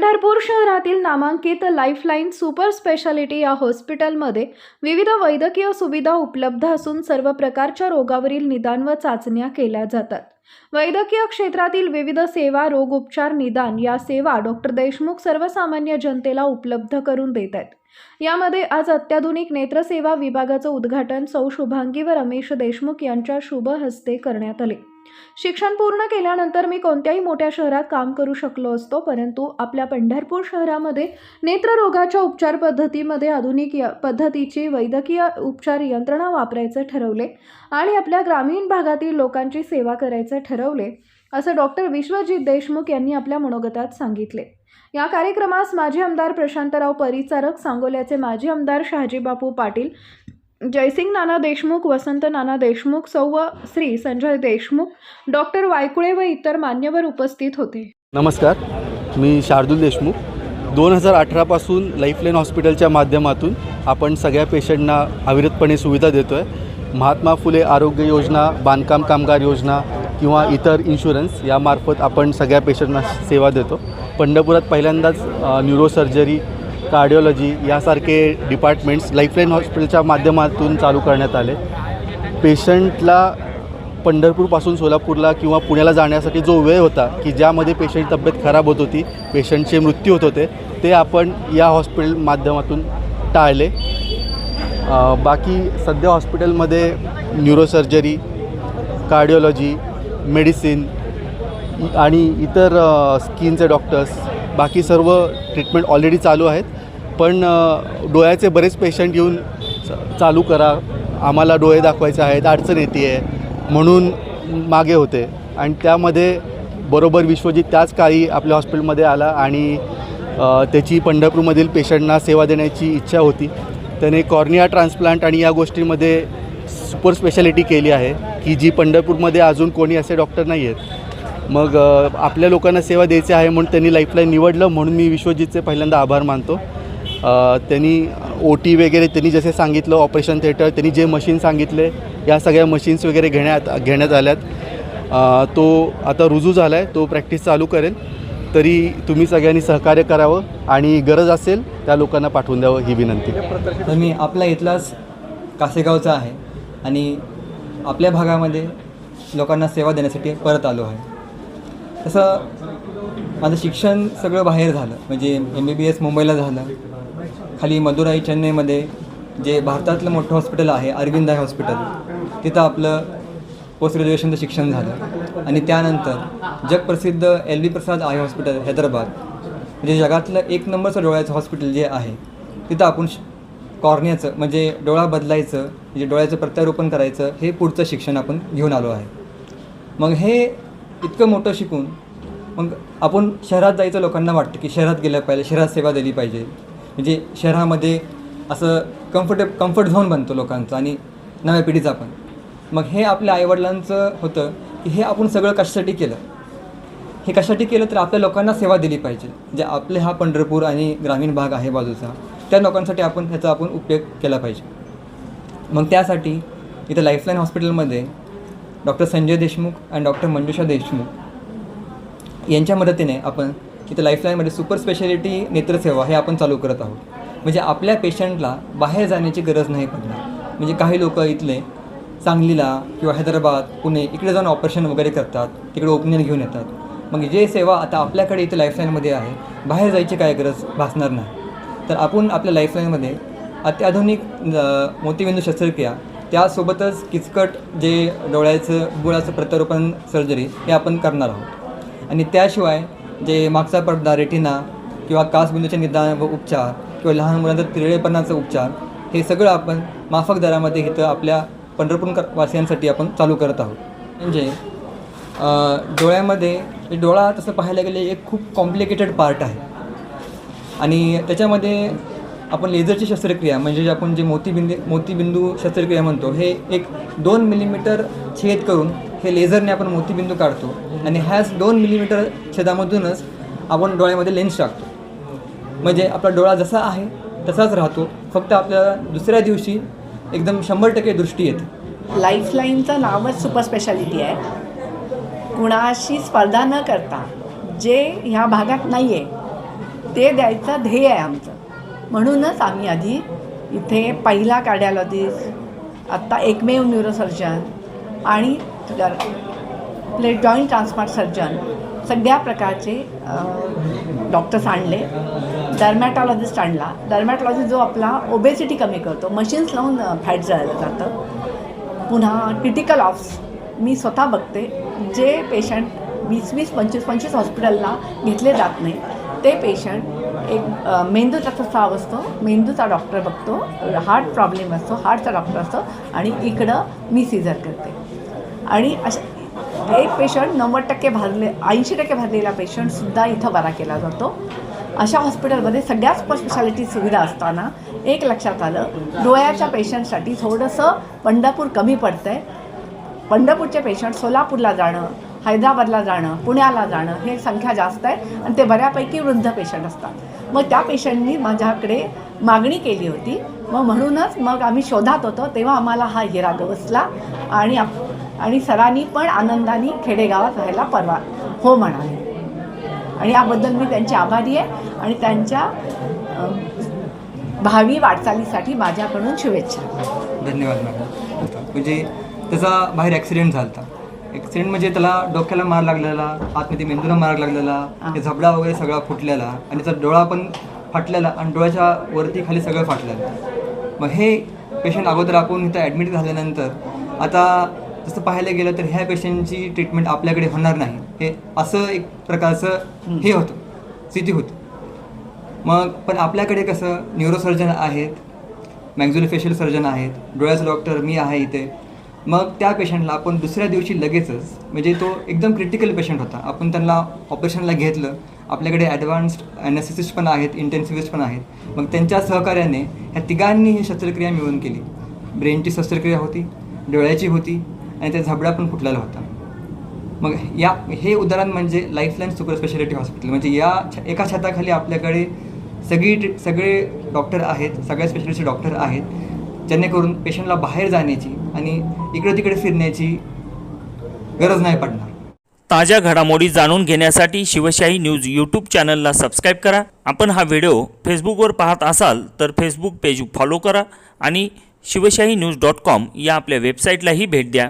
पंढरपूर शहरातील नामांकित lifeline super speciality या हॉस्पिटलमध्ये विविध वैद्यकीय सुविधा उपलब्ध असून सर्व प्रकारच्या रोगावरील निदान व चाचण्या केल्या जातात. वैद्यकीय क्षेत्रातील विविध सेवा रोग उपचार निदान या सेवा डॉक्टर देशमुख सर्वसामान्य जनतेला उपलब्ध करून देत आहेत. यामध्ये आज अत्याधुनिक नेत्रसेवा विभागाचं उद्घाटन सौ शुभांगी व रमेश देशमुख यांच्या शुभ हस्ते करण्यात आले. शिक्षण पूर्ण केल्यानंतर मी कोणत्याही मोठ्या शहरात काम करू शकलो असतो परंतु आपल्या पंढरपूर शहरामध्ये नेत्ररोगाच्या उपचार पद्धतीमध्ये आधुनिक य- पद्धतीची वैद्यकीय उपचार यंत्रणा वापरायचं ठरवले आणि आपल्या ग्रामीण भागातील लोकांची सेवा करायचं ठरवले असं डॉक्टर विश्वजित देशमुख यांनी आपल्या मनोगतात सांगितले. या कार्यक्रमास माजी आमदार प्रशांतराव परिचारक सांगोल्याचे माजी आमदार शहाजीबापू पाटील जयसिंग नाना देशमुख वसंत नाना देशमुख सौ श्री संजय देशमुख डॉक्टर वायकुळे व इतर मान्यवर उपस्थित होते. नमस्कार मी शार्दूल देशमुख. दोन हजार अठरापासून लाईफलाईन हॉस्पिटलच्या माध्यमातून आपण सगळ्या पेशंटना अविरतपणे सुविधा देतो आहे महात्मा फुले आरोग्य योजना बांधकाम कामगार योजना किंवा इतर इन्शुरन्स यामार्फत आपण सगळ्या पेशंटना सेवा देतो. पंढरपुरात पहिल्यांदाच न्यूरोसर्जरी कार्डिओलॉजी यासारखे डिपार्टमेंट्स लाईफलाईन हॉस्पिटलच्या माध्यमातून चालू करण्यात आले. पेशंटला पंढरपूरपासून सोलापूरला किंवा पुण्याला जाण्यासाठी जो वेळ होता की ज्यामध्ये पेशंट तब्येत खराब होत होती पेशंटचे मृत्यू होत होते ते आपण या हॉस्पिटल माध्यमातून टाळले. बाकी सध्या हॉस्पिटलमध्ये न्यूरोसर्जरी कार्डिओलॉजी मेडिसिन आणि इतर स्किनचे डॉक्टर्स बाकी सर्व ट्रीटमेंट ऑलरेडी चालू आहेत. पण डोळ्याचे बरेच पेशंट येऊन च- चालू करा. आम्हाला डोळे दाखवायचे आहेत अडचण येते आहे म्हणून मागे होते. आणि त्यामध्ये बरोबर विश्वजित त्याच काळी आपल्या हॉस्पिटलमध्ये आला आणि त्याची पंढरपूरमधील पेशंटना सेवा देण्याची इच्छा होती. त्याने कॉर्निया ट्रान्सप्लांट आणि या गोष्टींमध्ये सुपर स्पेशालिटी केली आहे की जी पंढरपूरमध्ये अजून कोणी असे डॉक्टर नाही आहेत. मग आपल्या लोकांना सेवा द्यायची आहे म्हणून त्यांनी लाईफलाईन निवडलं म्हणून मी विश्वजितचे पहिल्यांदा आभार मानतो. त्यांनी ओ टी वगैरे त्यांनी जसे सांगितलं ऑपरेशन थिएटर त्यांनी जे मशीन सांगितले या सगळ्या मशीन्स वगैरे घेण्यात घेण्यात आल्यात. तो आता रुजू झाला आहे तो प्रॅक्टिस चालू करेल. तरी तुम्ही सगळ्यांनी सहकार्य करावं आणि गरज असेल त्या लोकांना पाठवून द्यावं ही विनंती. तर मी आपला इथलाच कासेगावचा आहे आणि आपल्या भागामध्ये लोकांना सेवा देण्यासाठी परत आलो आहे. तसं माझं शिक्षण सगळं बाहेर झालं. म्हणजे एम बी बी एस मुंबईला झालं. खाली मदुराई चेन्नईमध्ये जे भारतातलं मोठं हॉस्पिटल आहे अरविंद आहे हॉस्पिटल तिथं आपलं पोस्ट ग्रॅज्युएशनचं शिक्षण झालं. आणि त्यानंतर जगप्रसिद्ध L B Prasad eye hospital Hyderabad म्हणजे जगातलं एक नंबरचं डोळ्याचं हॉस्पिटल जे आहे तिथं आपण श- कॉर्नियाचं म्हणजे डोळा बदलायचं म्हणजे डोळ्याचं प्रत्यारोपण करायचं हे पुढचं शिक्षण आपण घेऊन आलो आहे. मग हे इतकं मोठं शिकून मग आपण शहरात जायचं लोकांना वाटतं की शहरात गेलं पाहिजे शहरात सेवा दिली पाहिजे. म्हणजे शहरामध्ये असं कम्फर्टे कम्फर्ट झोन बनतो लोकांचं आणि नव्या पिढीचा पण. मग हे आपल्या आईवडिलांचं होतं की हे आपण सगळं कशासाठी केलं? हे कशासाठी केलं तर आपल्या लोकांना सेवा दिली पाहिजे. जे आपले हा पंढरपूर आणि ग्रामीण भाग आहे बाजूचा त्या लोकांसाठी आपण ह्याचा आपण उपयोग केला पाहिजे. मग त्यासाठी इथं लाईफलाईन हॉस्पिटलमध्ये डॉक्टर संजय देशमुख आणि डॉक्टर मंजुषा देशमुख यांच्या मदतीने आपण इथं लाईफलाईनमध्ये सुपर स्पेशालिटी नेत्रसेवा हे आपण चालू करत आहोत. म्हणजे आपल्या पेशंटला बाहेर जाण्याची गरज नाही पडणार. म्हणजे काही लोक इथले सांगलीला किंवा हैदराबाद पुणे इकडे जाऊन ऑपरेशन वगैरे करतात तिकडे ओपिनियन घेऊन येतात. मग जे सेवा आता आपल्याकडे इथे लाईफलाईनमध्ये आहे बाहेर जायची काय गरज भासणार नाही. तर आपण आपल्या लाईफलाईनमध्ये अत्याधुनिक मोतीबिंदू शस्त्रक्रिया त्यासोबतच किचकट जे डोळ्याचं बुळाचं प्रत्यारोपण सर्जरी हे आपण करणार आहोत. आणि त्याशिवाय जे मागचा पडदा रेटिना किंवा कासबिंदूचे निदान व उपचार किंवा लहान मुलांचा तिरळेपणाचा उपचार हे सगळं आपण माफक दरामध्ये इथं आपल्या पंढरपूर वासियांसाठी आपण चालू करत आहोत. म्हणजे डोळ्यामध्ये म्हणजे डोळा तसं पाहायला गेले एक खूप कॉम्प्लिकेटेड पार्ट आहे. आणि त्याच्यामध्ये आपण लेझरची शस्त्रक्रिया म्हणजे जे आपण जे मोतीबिंदू मोतीबिंदू शस्त्रक्रिया म्हणतो हे एक दोन मिलीमीटर छेद करून हे लेझरने आपण मोतीबिंदू काढतो आणि ह्याच दोन मिलीमीटर छेदामधूनच आपण डोळ्यामध्ये लेन्स टाकतो. म्हणजे आपला डोळा जसा आहे तसाच राहतो. फक्त आपल्याला दुसऱ्या दिवशी एकदम शंभर टक्के दृष्टी येते. लाईफलाईनचं नावच सुपर स्पेशालिटी आहे. कुणाशी स्पर्धा न करता जे ह्या भागात नाही आहे ते द्यायचं ध्येय आहे आमचं. म्हणूनच आम्ही आधी इथे पहिला कार्डिओलॉजिस्ट आत्ता एकमेव न्यूरोसर्जन आणि आपले जॉईंट ट्रान्सप्लांट सर्जन. सगळ्या प्रकारचे डॉक्टर्स आणले. डर्मॅटॉलॉजिस्ट आणला. डर्मॅटॉलॉजिस्ट जो आपला ओबेसिटी कमी करतो. मशीन्स लावून फॅट जळलं जातं. पुन्हा क्रिटिकल ऑफ्स मी स्वतः बघते. जे पेशंट वीस वीस पंचवीस पंचवीस हॉस्पिटलला घेतले जात नाही ते पेशंट एक अ, मेंदूचा त्राव असतो. मेंदूचा डॉक्टर बघतो. हार्ट प्रॉब्लेम असतो. हार्टचा डॉक्टर असतो. आणि इकडं मी सीझर करते. आणि अशा एक पेशंट नव्वद टक्के भरले ऐंशी टक्के भरलेला पेशंटसुद्धा इथं बरा केला जातो. अशा हॉस्पिटलमध्ये सगळ्या स्पेशालिटी सुविधा असताना एक लक्षात आलं डोळ्याच्या पेशंटसाठी थोडंसं पंढरपूर कमी पडतं आहे पंढरपूरचे पेशंट सोलापूरला जाणं हैदराबादला जाणं पुण्याला जाणं हे संख्या जास्त आहे आणि ते बऱ्यापैकी वृद्ध पेशंट असतात. मग त्या पेशंटनी माझ्याकडे मागणी केली होती. मग म्हणूनच मग आम्ही शोधात होतो तेव्हा आम्हाला हा हिरा गवसला आणि आप- आणि सरांनी पण आनंदाने खेडेगावात राहायला परवा हो म्हणाले. आणि याबद्दल मी त्यांची आभारी आहे आणि त्यांच्या भावी वाटचालीसाठी माझ्याकडून शुभेच्छा. धन्यवाद मॅडम. म्हणजे त्याचा बाहेर ॲक्सिडेंट झाला होता ॲक्सिडेंट म्हणजे त्याला डोक्याला मार लागलेला आतमध्ये मेंदूला मार लागलेला ते झबडा वगैरे सगळा फुटलेला आणि त्याचा डोळा पण फाटलेला आणि डोळ्याच्या वरती खाली सगळं फाटलेलं. मग हे पेशंट अगोदर आपण इथं ॲडमिट झाल्यानंतर आता जसं पाहायला गेलं तर ह्या पेशंटची ट्रीटमेंट आपल्याकडे होणार नाही. हे असं एक प्रकारचं हे होतं. स्थिती होती. मग पण आपल्याकडे कसं न्यूरोसर्जन आहेत मॅक्झुलोफेशियल सर्जन आहेत डोळ्याचा डॉक्टर मी आहे इथे. मग त्या पेशंटला आपण दुसऱ्या दिवशी लगेचच म्हणजे तो एकदम क्रिटिकल पेशंट होता. आपण त्यांना ऑपरेशनला घेतलं. आपल्याकडे ॲडव्हान्स्ड ॲनेसिसिस्ट पण आहेत इंटेन्सिव्हिस्ट पण आहेत. मग त्यांच्या सहकार्याने ह्या तिघांनी ही शस्त्रक्रिया मिळून केली. ब्रेनची शस्त्रक्रिया होती डोळ्याची होती आणि त्या झबडा पण फुटलेला होता. मग या हे उदाहरण म्हणजे लाईफलाईन सुपर स्पेशालिटी हॉस्पिटल म्हणजे या छ- एका छताखाली आपल्याकडे सगळी सगळे डॉक्टर आहेत सगळ्या स्पेशालिटी डॉक्टर आहेत जेणेकरून पेशंटला बाहेर जाण्याची आणि इकडे तिकडे फिरण्याची गरज नाही पडणार. ताज्या घडामोडी जाणून घेण्यासाठी शिवशाही न्यूज यूट्यूब चॅनलला सबस्क्राईब करा. आपण हा व्हिडिओ फेसबुकवर पाहत असाल तर फेसबुक पेज फॉलो करा आणि शिवशाही न्यूज डॉट कॉम या आपल्या वेबसाईटलाही भेट द्या.